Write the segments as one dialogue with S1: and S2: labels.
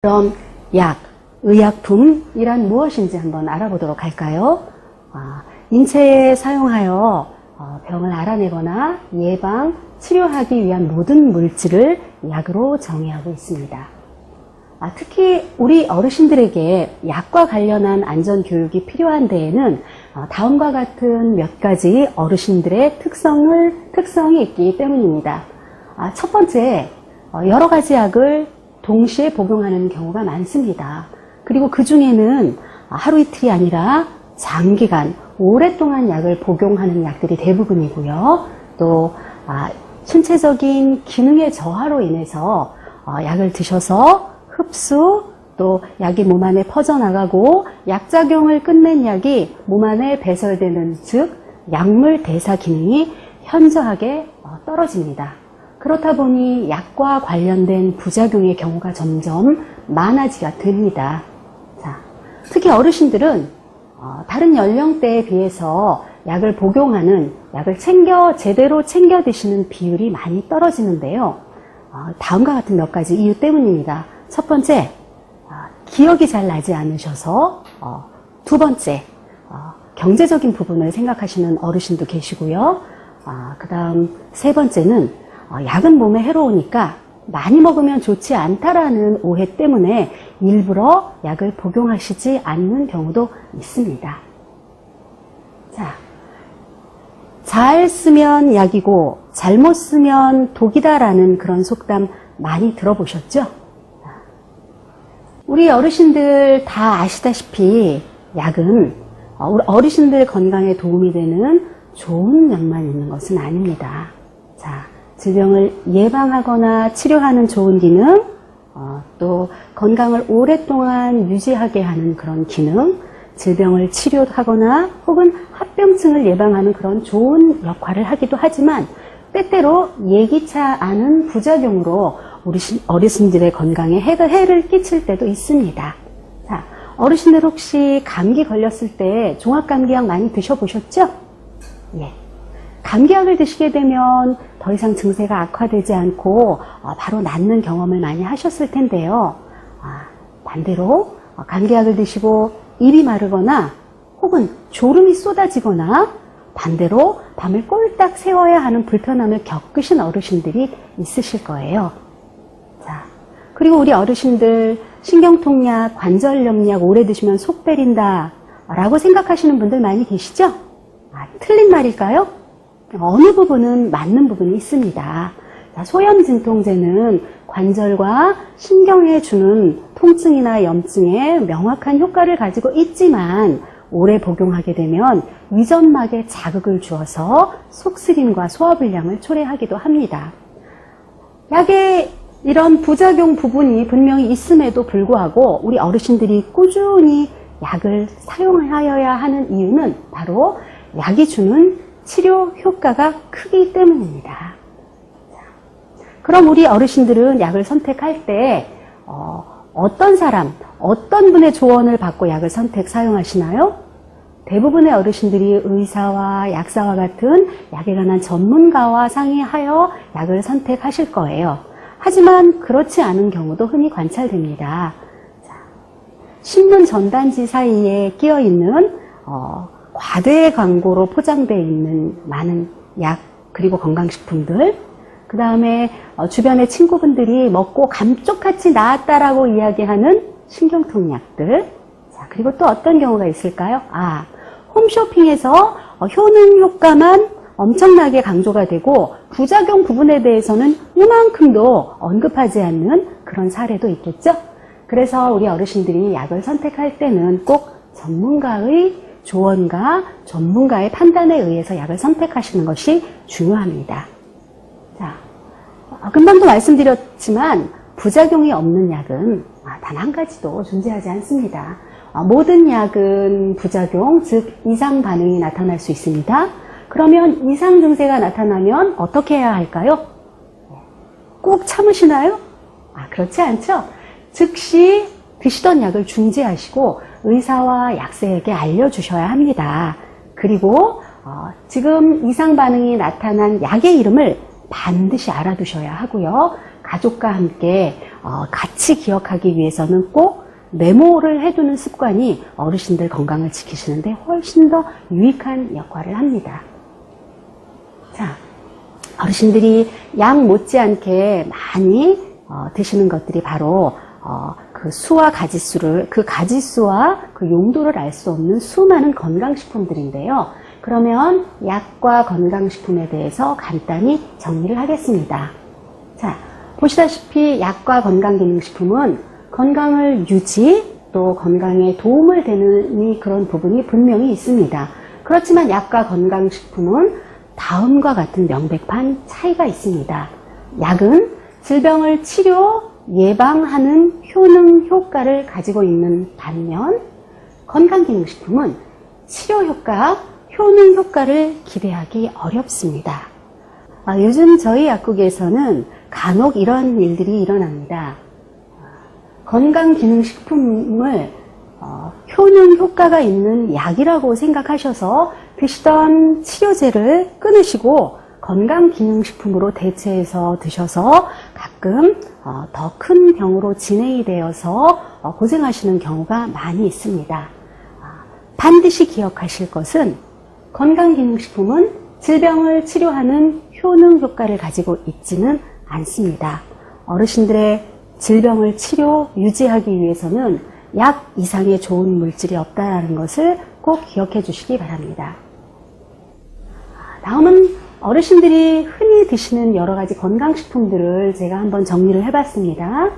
S1: 그럼 약, 의약품이란 무엇인지 한번 알아보도록 할까요? 아, 인체에 사용하여 어, 병을 알아내거나 예방, 치료하기 위한 모든 물질을 약으로 정의하고 있습니다. 아, 특히 우리 어르신들에게 약과 관련한 안전 교육이 필요한 데에는 어, 다음과 같은 몇 가지 어르신들의 특성을 특성이 있기 때문입니다. 아, 첫 번째, 어, 여러 가지 약을 동시에 복용하는 경우가 많습니다. 그리고 그 중에는 하루 이틀이 아니라 장기간 오랫동안 약을 복용하는 약들이 대부분이고요. 또 아, 신체적인 기능의 저하로 인해서 어, 약을 드셔서 흡수 또 약이 몸 안에 퍼져나가고 약작용을 끝낸 약이 몸 안에 배설되는 즉 약물 대사 기능이 현저하게 어, 떨어집니다. 그렇다 보니 약과 관련된 부작용의 경우가 점점 많아지게 됩니다. 자, 특히 어르신들은 어, 다른 연령대에 비해서 약을 복용하는, 약을 챙겨, 제대로 챙겨 드시는 비율이 많이 떨어지는데요. 어, 다음과 같은 몇 가지 이유 때문입니다. 첫 번째, 어, 기억이 잘 나지 않으셔서, 어, 두 번째, 어, 경제적인 부분을 생각하시는 어르신도 계시고요. 아, 그 다음 세 번째는 어, 약은 몸에 해로우니까 많이 먹으면 좋지 않다라는 오해 때문에 일부러 약을 복용하시지 않는 경우도 있습니다. 자, 잘 쓰면 약이고 잘못 쓰면 독이다라는 그런 속담 많이 들어보셨죠? 우리 어르신들 다 아시다시피 약은 어, 어르신들 건강에 도움이 되는 좋은 약만 있는 것은 아닙니다. 자, 질병을 예방하거나 치료하는 좋은 기능, 어, 또 건강을 오랫동안 유지하게 하는 그런 기능, 질병을 치료하거나 혹은 합병증을 예방하는 그런 좋은 역할을 하기도 하지만 때때로 예기치 않은 부작용으로 우리 신- 어르신들의 건강에 해를 끼칠 때도 있습니다. 자, 어르신들 혹시 감기 걸렸을 때 종합감기약 많이 드셔보셨죠? 예. 감기약을 드시게 되면 더 이상 증세가 악화되지 않고 어, 바로 낫는 경험을 많이 하셨을 텐데요. 아, 반대로 어, 감기약을 드시고 입이 마르거나 혹은 졸음이 쏟아지거나 반대로 밤을 꼴딱 새워야 하는 불편함을 겪으신 어르신들이 있으실 거예요. 자, 그리고 우리 어르신들 신경통약, 관절염약 오래 드시면 속 베린다 라고 생각하시는 분들 많이 계시죠? 아, 틀린 말일까요? 어느 부분은 맞는 부분이 있습니다. 자, 소염진통제는 관절과 신경에 주는 통증이나 염증에 명확한 효과를 가지고 있지만 오래 복용하게 되면 위점막에 자극을 주어서 속쓰림과 소화불량을 초래하기도 합니다. 약의 이런 부작용 부분이 분명히 있음에도 불구하고 우리 어르신들이 꾸준히 약을 사용하여야 하는 이유는 바로 약이 주는 치료 효과가 크기 때문입니다. 자, 그럼 우리 어르신들은 약을 선택할 때 어, 어떤 사람, 어떤 분의 조언을 받고 약을 선택 사용하시나요? 대부분의 어르신들이 의사와 약사와 같은 약에 관한 전문가와 상의하여 약을 선택하실 거예요. 하지만 그렇지 않은 경우도 흔히 관찰됩니다. 자, 신문 전단지 사이에 끼어 있는 어, 과대 광고로 포장되어 있는 많은 약 그리고 건강식품들 그 다음에 어, 주변의 친구분들이 먹고 감쪽같이 나았다라고 이야기하는 신경통약들 자 그리고 또 어떤 경우가 있을까요? 아 홈쇼핑에서 어, 효능 효과만 엄청나게 강조가 되고 부작용 부분에 대해서는 이만큼도 언급하지 않는 그런 사례도 있겠죠. 그래서 우리 어르신들이 약을 선택할 때는 꼭 전문가의 조언과 전문가의 판단에 의해서 약을 선택하시는 것이 중요합니다. 자, 어, 금방도 말씀드렸지만 부작용이 없는 약은 아, 단한 가지도 존재하지 않습니다. 어, 모든 약은 부작용, 즉 이상 반응이 나타날 수 있습니다. 그러면 이상 증세가 나타나면 어떻게 해야 할까요? 꼭 참으시나요? 아, 그렇지 않죠? 즉시 드시던 약을 중지하시고 의사와 약사에게 알려주셔야 합니다. 그리고 어, 지금 이상 반응이 나타난 약의 이름을 반드시 알아두셔야 하고요. 가족과 함께 어, 같이 기억하기 위해서는 꼭 메모를 해두는 습관이 어르신들 건강을 지키시는데 훨씬 더 유익한 역할을 합니다. 자, 어르신들이 약 못지않게 많이 어, 드시는 것들이 바로 어, 그 수와 가지수를 그 가지수와 그 용도를 알 수 없는 수많은 건강식품들인데요. 그러면 약과 건강식품에 대해서 간단히 정리를 하겠습니다. 자, 보시다시피 약과 건강기능식품은 건강을 유지 또 건강에 도움을 되는 그런 부분이 분명히 있습니다. 그렇지만 약과 건강식품은 다음과 같은 명백한 차이가 있습니다. 약은 질병을 치료, 예방하는 효능, 효과를 가지고 있는 반면 건강기능식품은 치료 효과, 효능 효과를 기대하기 어렵습니다. 아, 요즘 저희 약국에서는 간혹 이런 일들이 일어납니다. 건강기능식품을 어, 효능 효과가 있는 약이라고 생각하셔서 드시던 치료제를 끊으시고 건강기능식품으로 대체해서 드셔서 가끔 어, 더 큰 병으로 진행이 되어서 어, 고생하시는 경우가 많이 있습니다. 아, 반드시 기억하실 것은 건강기능식품은 질병을 치료하는 효능 효과를 가지고 있지는 않습니다. 어르신들의 질병을 치료, 유지하기 위해서는 약 이상의 좋은 물질이 없다는 것을 꼭 기억해 주시기 바랍니다. 다음은 어르신들이 흔히 드시는 여러 가지 건강식품들을 제가 한번 정리를 해봤습니다.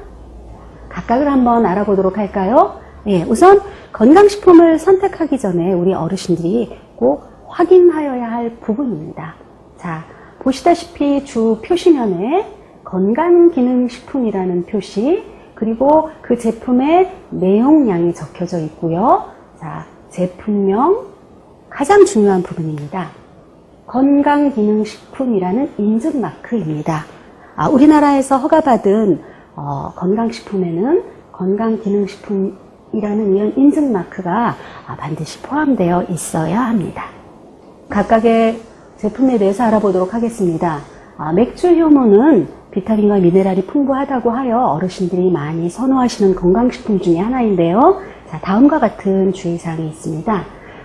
S1: 각각을 한번 알아보도록 할까요? 예, 우선 건강식품을 선택하기 전에 우리 어르신들이 꼭 확인하여야 할 부분입니다. 자, 보시다시피 주 표시면에 건강기능식품이라는 표시, 그리고 그 제품의 내용량이 적혀져 있고요. 자, 제품명, 가장 중요한 부분입니다. 건강기능식품이라는 인증마크입니다. 아, 우리나라에서 허가받은 어, 건강식품에는 건강기능식품이라는 이런 인증마크가 아, 반드시 포함되어 있어야 합니다. 각각의 제품에 대해서 알아보도록 하겠습니다. 아, 맥주 효모는 비타민과 미네랄이 풍부하다고 하여 어르신들이 많이 선호하시는 건강식품 중에 하나인데요. 자, 다음과 같은 주의사항이 있습니다.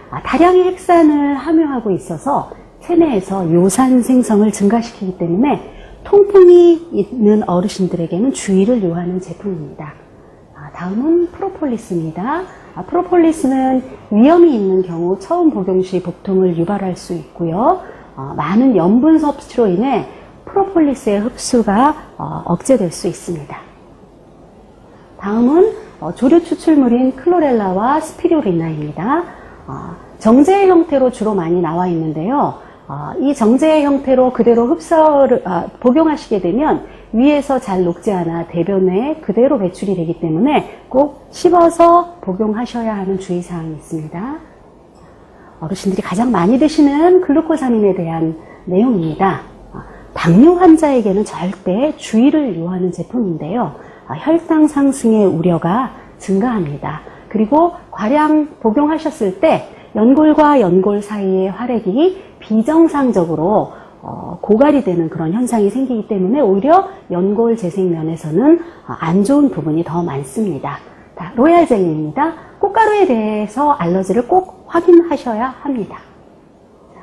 S1: 아, 다량의 핵산을 함유하고 있어서 체내에서 요산 생성을 증가시키기 때문에 통풍이 있는 어르신들에게는 주의를 요하는 제품입니다. 아, 다음은 프로폴리스입니다. 아, 프로폴리스는 위험이 있는 경우 처음 복용 시 복통을 유발할 수 있고요. 어, 많은 염분 섭취로 인해 프로폴리스의 흡수가 어, 억제될 수 있습니다. 다음은 어, 조류 추출물인 클로렐라와 스피루리나입니다. 어, 정제 형태로 주로 많이 나와 있는데요. 어, 이 정제 형태로 그대로 흡수를 아, 복용하시게 되면 위에서 잘 녹지 않아 대변에 그대로 배출이 되기 때문에 꼭 씹어서 복용하셔야 하는 주의사항이 있습니다. 어르신들이 가장 많이 드시는 글루코사민에 대한 내용입니다. 어, 당뇨 환자에게는 절대 주의를 요하는 제품인데요. 어, 혈당 상승의 우려가 증가합니다. 그리고 과량 복용하셨을 때 연골과 연골 사이의 활액이 비정상적으로 어, 고갈이 되는 그런 현상이 생기기 때문에 오히려 연골 재생 면에서는 어, 안 좋은 부분이 더 많습니다. 자, 로얄 젤리입니다. 꽃가루에 대해서 알러지를 꼭 확인하셔야 합니다. 자,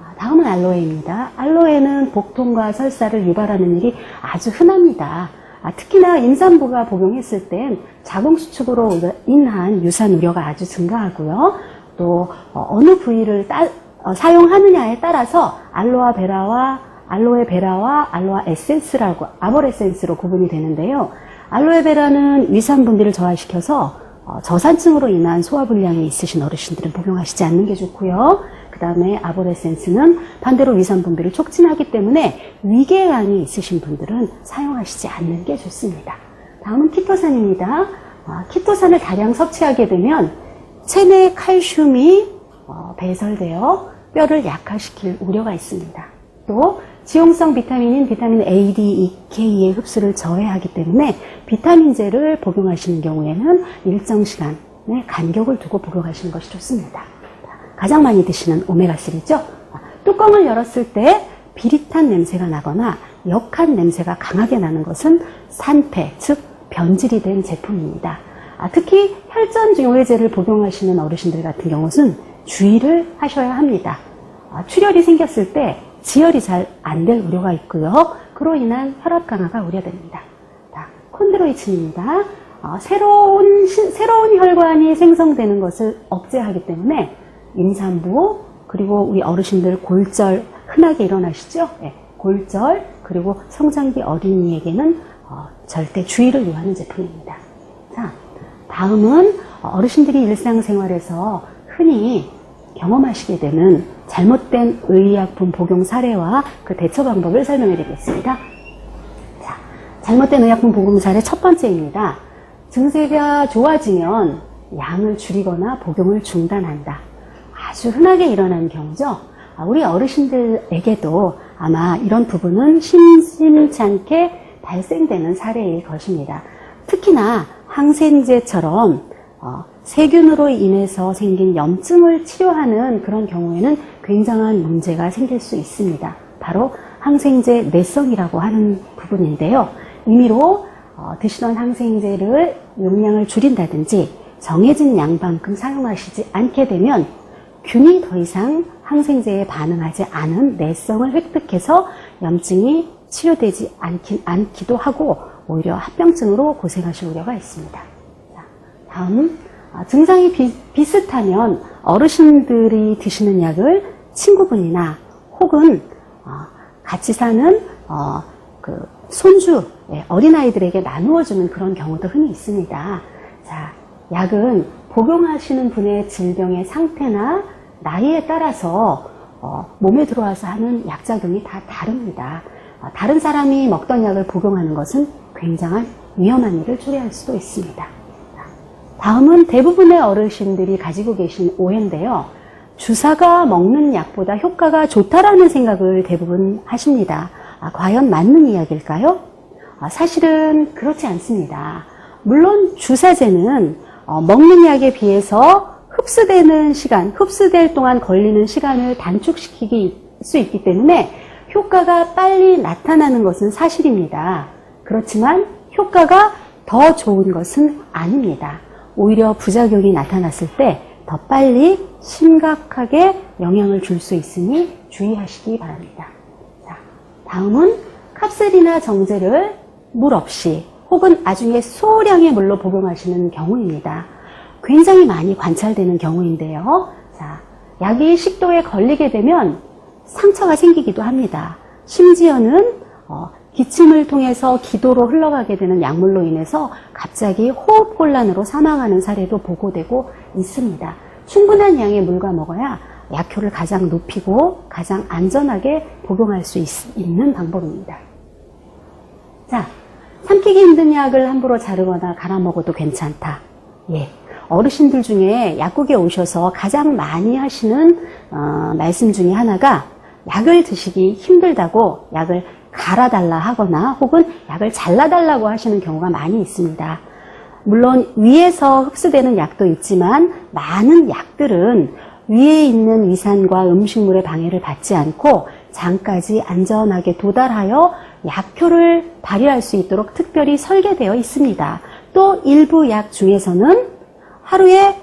S1: 아, 다음은 알로에입니다. 알로에는 복통과 설사를 유발하는 일이 아주 흔합니다. 아, 특히나 임산부가 복용했을 땐 자궁 수축으로 인한 유산 우려가 아주 증가하고요. 또 어, 느 부위를 따, 어, 사용하느냐에 따라서 알로아 베라와 알로에 베라와 알로아 에센스라고 아모레센스로 구분이 되는데요. 알로에 베라는 위산 분비를 저하시켜서 어, 저산층으로 인한 소화 불량이 있으신 어르신들은 복용하시지 않는 게 좋고요. 그 다음에 아보레센스는 반대로 위산 분비를 촉진하기 때문에 위궤양이 있으신 분들은 사용하시지 않는 게 좋습니다. 다음은 키토산입니다. 아, 키토산을 다량 섭취하게 되면 체내 칼슘이 어, 배설되어 뼈를 약화시킬 우려가 있습니다. 또 지용성 비타민인 비타민 A, D, E, K의 흡수를 저해하기 때문에 비타민제를 복용하시는 경우에는 일정 시간의 간격을 두고 복용하시는 것이 좋습니다. 가장 많이 드시는 오메가3죠. 뚜껑을 열었을 때 비릿한 냄새가 나거나 역한 냄새가 강하게 나는 것은 산패, 즉 변질이 된 제품입니다. 아, 특히 혈전 요해제를 복용하시는 어르신들 같은 경우는 주의를 하셔야 합니다. 아, 출혈이 생겼을 때 지혈이 잘 안 될 우려가 있고요. 그로 인한 혈압 강화가 우려됩니다. 자, 콘드로이친입니다. 어, 새로운 신- 새로운 혈관이 생성되는 것을 억제하기 때문에 임산부 그리고 우리 어르신들 골절 흔하게 일어나시죠? 예, 골절 그리고 성장기 어린이에게는 어, 절대 주의를 요하는 제품입니다. 자, 다음은 어르신들이 일상생활에서 흔히 경험하시게 되는 잘못된 의약품 복용 사례와 그 대처 방법을 설명해 드리겠습니다. 자, 잘못된 의약품 복용 사례 첫 번째입니다. 증세가 좋아지면 양을 줄이거나 복용을 중단한다. 아주 흔하게 일어나는 경우죠. 아, 우리 어르신들에게도 아마 이런 부분은 심심찮게 발생되는 사례일 것입니다. 특히나 항생제처럼 어, 세균으로 인해서 생긴 염증을 치료하는 그런 경우에는 굉장한 문제가 생길 수 있습니다. 바로 항생제 내성이라고 하는 부분인데요. 임의로 어, 드시던 항생제를 용량을 줄인다든지 정해진 양만큼 사용하시지 않게 되면 균이 더 이상 항생제에 반응하지 않은 내성을 획득해서 염증이 치료되지 않긴, 않기도 하고 오히려 합병증으로 고생하실 우려가 있습니다. 자, 다음 아, 증상이 비, 비슷하면 어르신들이 드시는 약을 친구분이나 혹은 어, 같이 사는 어, 그 손주 예, 어린아이들에게 나누어 주는 그런 경우도 흔히 있습니다. 자, 약은 복용하시는 분의 질병의 상태나 나이에 따라서 어, 몸에 들어와서 하는 약작용이 다 다릅니다. 어, 다른 사람이 먹던 약을 복용하는 것은 굉장한 위험한 일을 초래할 수도 있습니다. 다음은 대부분의 어르신들이 가지고 계신 오해인데요. 주사가 먹는 약보다 효과가 좋다라는 생각을 대부분 하십니다. 아, 과연 맞는 이야기일까요? 아, 사실은 그렇지 않습니다. 물론 주사제는 어, 먹는 약에 비해서 흡수되는 시간, 흡수될 동안 걸리는 시간을 단축시키기 수 있기 때문에 효과가 빨리 나타나는 것은 사실입니다. 그렇지만 효과가 더 좋은 것은 아닙니다. 오히려 부작용이 나타났을 때 더 빨리 심각하게 영향을 줄 수 있으니 주의하시기 바랍니다. 자, 다음은 캅셀이나 정제를 물 없이 혹은 나중에 소량의 물로 복용하시는 경우입니다. 굉장히 많이 관찰되는 경우인데요. 자, 약이 식도에 걸리게 되면 상처가 생기기도 합니다. 심지어는 어, 기침을 통해서 기도로 흘러가게 되는 약물로 인해서 갑자기 호흡곤란으로 사망하는 사례도 보고되고 있습니다. 충분한 양의 물과 먹어야 약효를 가장 높이고 가장 안전하게 복용할 수 있, 는 방법입니다. 자, 삼키기 힘든 약을 함부로 자르거나 갈아 먹어도 괜찮다. 예. 어르신들 중에 약국에 오셔서 가장 많이 하시는 어, 말씀 중에 하나가 약을 드시기 힘들다고 약을 갈아달라 하거나 혹은 약을 잘라달라고 하시는 경우가 많이 있습니다. 물론 위에서 흡수되는 약도 있지만 많은 약들은 위에 있는 위산과 음식물의 방해를 받지 않고 장까지 안전하게 도달하여 약효를 발휘할 수 있도록 특별히 설계되어 있습니다. 또 일부 약 중에서는 하루에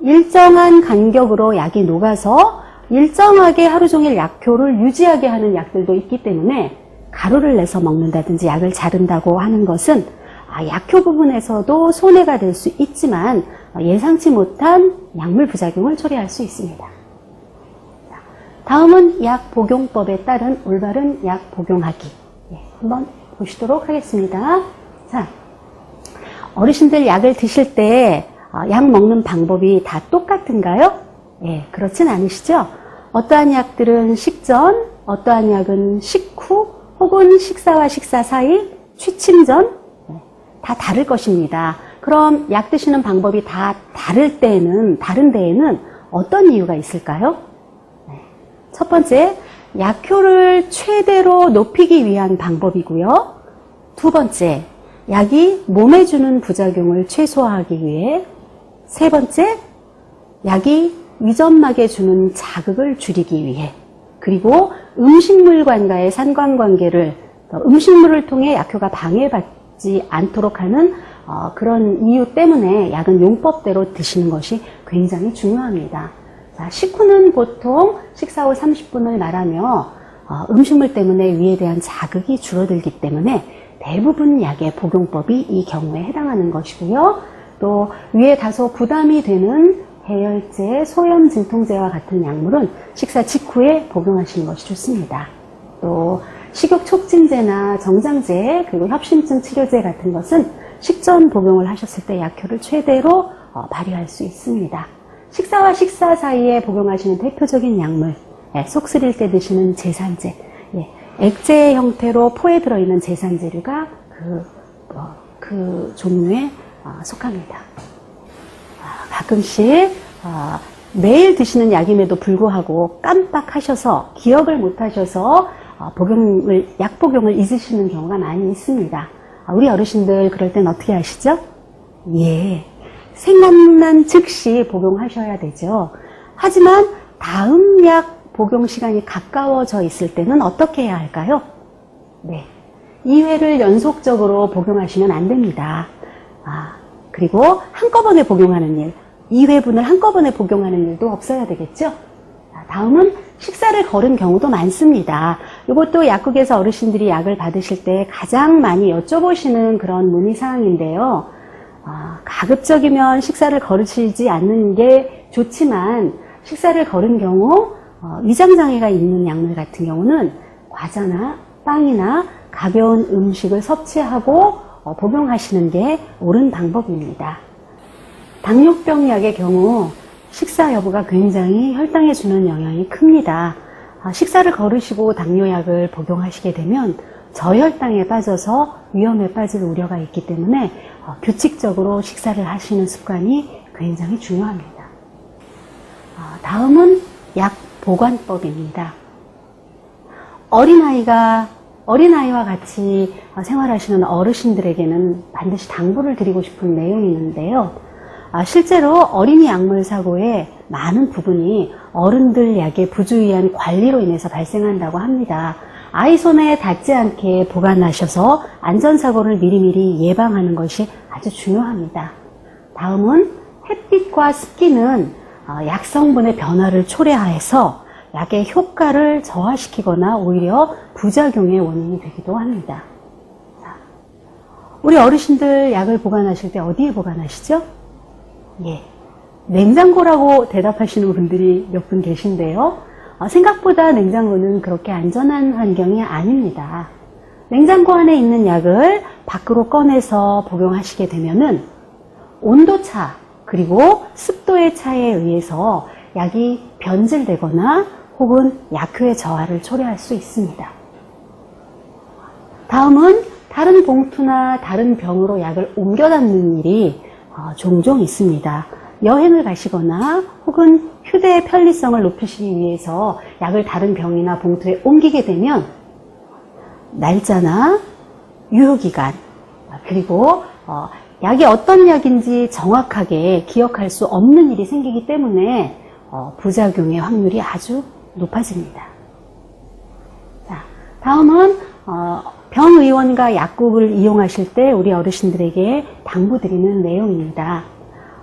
S1: 일정한 간격으로 약이 녹아서 일정하게 하루 종일 약효를 유지하게 하는 약들도 있기 때문에 가루를 내서 먹는다든지 약을 자른다고 하는 것은 아, 약효 부분에서도 손해가 될 수 있지만 예상치 못한 약물 부작용을 초래할 수 있습니다. 다음은 약 복용법에 따른 올바른 약 복용하기. 예, 한번 보시도록 하겠습니다. 자, 어르신들 약을 드실 때 약 먹는 방법이 다 똑같은가요? 예, 그렇진 않으시죠? 어떠한 약들은 식전, 어떠한 약은 식후, 혹은 식사와 식사 사이, 취침 전, 다 다를 것입니다. 그럼 약 드시는 방법이 다 다를 때에는, 다른 데에는 어떤 이유가 있을까요? 네. 첫 번째, 약효를 최대로 높이기 위한 방법이고요. 두 번째, 약이 몸에 주는 부작용을 최소화하기 위해. 세 번째, 약이 위점막에 주는 자극을 줄이기 위해. 그리고 음식물관과의 상관관계를 또 음식물을 통해 약효가 방해받지 않도록 하는 어, 그런 이유 때문에 약은 용법대로 드시는 것이 굉장히 중요합니다. 자, 식후는 보통 식사 후 30분을 말하며 어, 음식물 때문에 위에 대한 자극이 줄어들기 때문에 대부분 약의 복용법이 이 경우에 해당하는 것이고요. 또 위에 다소 부담이 되는 해열제, 소염 진통제와 같은 약물은 식사 직후에 복용하시는 것이 좋습니다. 또 식욕 촉진제나 정장제 그리고 협심증 치료제 같은 것은 식전 복용을 하셨을 때 약효를 최대로 어, 발휘할 수 있습니다. 식사와 식사 사이에 복용하시는 대표적인 약물, 예, 속 쓰릴 때 드시는 제산제, 예, 액체 형태로 포에 들어있는 제산제류가 그, 어, 그 종류에 어, 속합니다. 아, 가끔씩 어, 매일 드시는 약임에도 불구하고 깜빡하셔서 기억을 못하셔서 어, 복용을 약 복용을 잊으시는 경우가 많이 있습니다. 아, 우리 어르신들 그럴 땐 어떻게 하시죠? 예, 생각난 즉시 복용하셔야 되죠. 하지만 다음 약 복용 시간이 가까워져 있을 때는 어떻게 해야 할까요? 네. 2회를 연속적으로 복용하시면 안 됩니다. 아, 그리고 한꺼번에 복용하는 일, 2회분을 한꺼번에 복용하는 일도 없어야 되겠죠? 자, 다음은 식사를 거른 경우도 많습니다. 이것도 약국에서 어르신들이 약을 받으실 때 가장 많이 여쭤보시는 그런 문의사항인데요. 아, 가급적이면 식사를 거르시지 않는 게 좋지만 식사를 거른 경우 어, 위장장애가 있는 약물 같은 경우는 과자나 빵이나 가벼운 음식을 섭취하고 어, 복용하시는 게 옳은 방법입니다. 당뇨병 약의 경우 식사 여부가 굉장히 혈당에 주는 영향이 큽니다. 아, 식사를 거르시고 당뇨약을 복용하시게 되면 저혈당에 빠져서 위험에 빠질 우려가 있기 때문에 어, 규칙적으로 식사를 하시는 습관이 굉장히 중요합니다. 아, 다음은 약 보관법입니다. 어린아이가 어린아이와 같이 생활하시는 어르신들에게는 반드시 당부를 드리고 싶은 내용이 있는데요. 아, 실제로 어린이 약물 사고의 많은 부분이 어른들 약의 부주의한 관리로 인해서 발생한다고 합니다. 아이 손에 닿지 않게 보관하셔서 안전사고를 미리미리 예방하는 것이 아주 중요합니다. 다음은 햇빛과 습기는 어, 약 성분의 변화를 초래하여서 약의 효과를 저하시키거나 오히려 부작용의 원인이 되기도 합니다. 자, 우리 어르신들 약을 보관하실 때 어디에 보관하시죠? 예. 냉장고라고 대답하시는 분들이 몇 분 계신데요. 어, 생각보다 냉장고는 그렇게 안전한 환경이 아닙니다. 냉장고 안에 있는 약을 밖으로 꺼내서 복용하시게 되면은 온도차 그리고 습도의 차이에 의해서 약이 변질되거나 혹은 약효의 저하를 초래할 수 있습니다. 다음은 다른 봉투나 다른 병으로 약을 옮겨 담는 일이 어, 종종 있습니다. 여행을 가시거나 혹은 휴대의 편리성을 높이시기 위해서 약을 다른 병이나 봉투에 옮기게 되면 날짜나 유효기간 그리고 어, 약이 어떤 약인지 정확하게 기억할 수 없는 일이 생기기 때문에 어, 부작용의 확률이 아주 높아집니다. 자, 다음은 어, 병의원과 약국을 이용하실 때 우리 어르신들에게 당부드리는 내용입니다.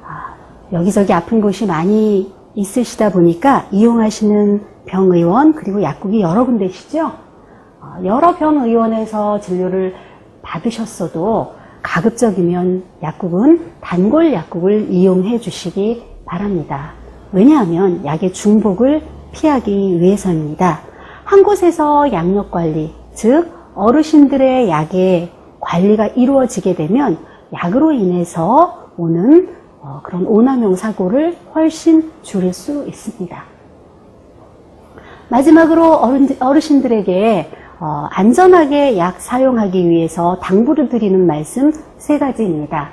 S1: 아, 여기저기 아픈 곳이 많이 있으시다 보니까 이용하시는 병의원 그리고 약국이 여러 군데시죠. 어, 여러 병의원에서 진료를 받으셨어도 가급적이면 약국은 단골 약국을 이용해 주시기 바랍니다. 왜냐하면 약의 중복을 피하기 위해서입니다. 한 곳에서 양력 관리, 즉 어르신들의 약의 관리가 이루어지게 되면 약으로 인해서 오는 어, 그런 오남용 사고를 훨씬 줄일 수 있습니다. 마지막으로 어르신들에게 어, 안전하게 약 사용하기 위해서 당부를 드리는 말씀 세 가지입니다.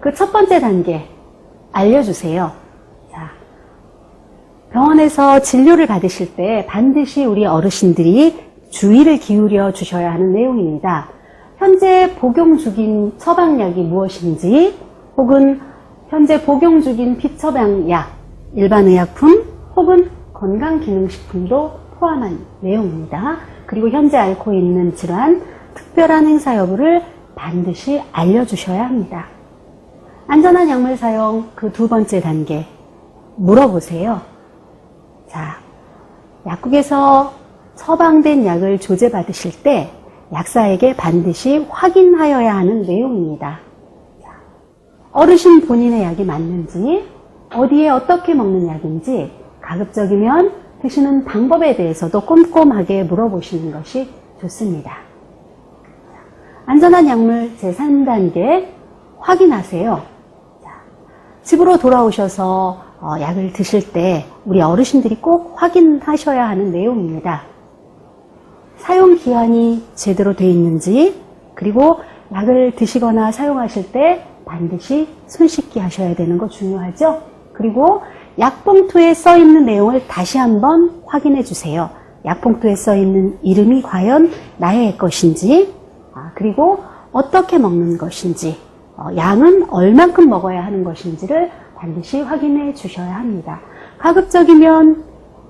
S1: 그 첫 번째 단계 알려주세요. 자, 병원에서 진료를 받으실 때 반드시 우리 어르신들이 주의를 기울여 주셔야 하는 내용입니다. 현재 복용 중인 처방약이 무엇인지 혹은 현재 복용 중인 피처방약, 일반의약품 혹은 건강기능식품도 포함한 내용입니다. 그리고 현재 앓고 있는 질환, 특별한 행사 여부를 반드시 알려주셔야 합니다. 안전한 약물 사용 그 두 번째 단계 물어보세요. 자, 약국에서 처방된 약을 조제받으실 때 약사에게 반드시 확인하여야 하는 내용입니다. 자, 어르신 본인의 약이 맞는지, 어디에 어떻게 먹는 약인지, 가급적이면 드시는 방법에 대해서도 꼼꼼하게 물어보시는 것이 좋습니다. 안전한 약물 제3단계 확인하세요. 자, 집으로 돌아오셔서 어, 약을 드실 때 우리 어르신들이 꼭 확인하셔야 하는 내용입니다. 사용 기한이 제대로 되어 있는지 그리고 약을 드시거나 사용하실 때 반드시 손 씻기 하셔야 되는 거 중요하죠. 그리고 약봉투에 써 있는 내용을 다시 한번 확인해 주세요. 약봉투에 써 있는 이름이 과연 나의 것인지, 아, 그리고 어떻게 먹는 것인지, 어, 양은 얼만큼 먹어야 하는 것인지를 반드시 확인해 주셔야 합니다. 가급적이면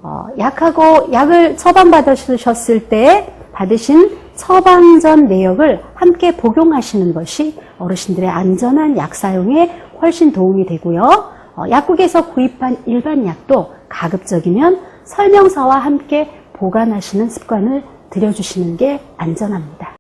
S1: 어, 약하고 약을 처방받으셨을 때 받으신 처방 전 내역을 함께 복용하시는 것이 어르신들의 안전한 약 사용에 훨씬 도움이 되고요. 어, 약국에서 구입한 일반 약도 가급적이면 설명서와 함께 보관하시는 습관을 들여주시는 게 안전합니다.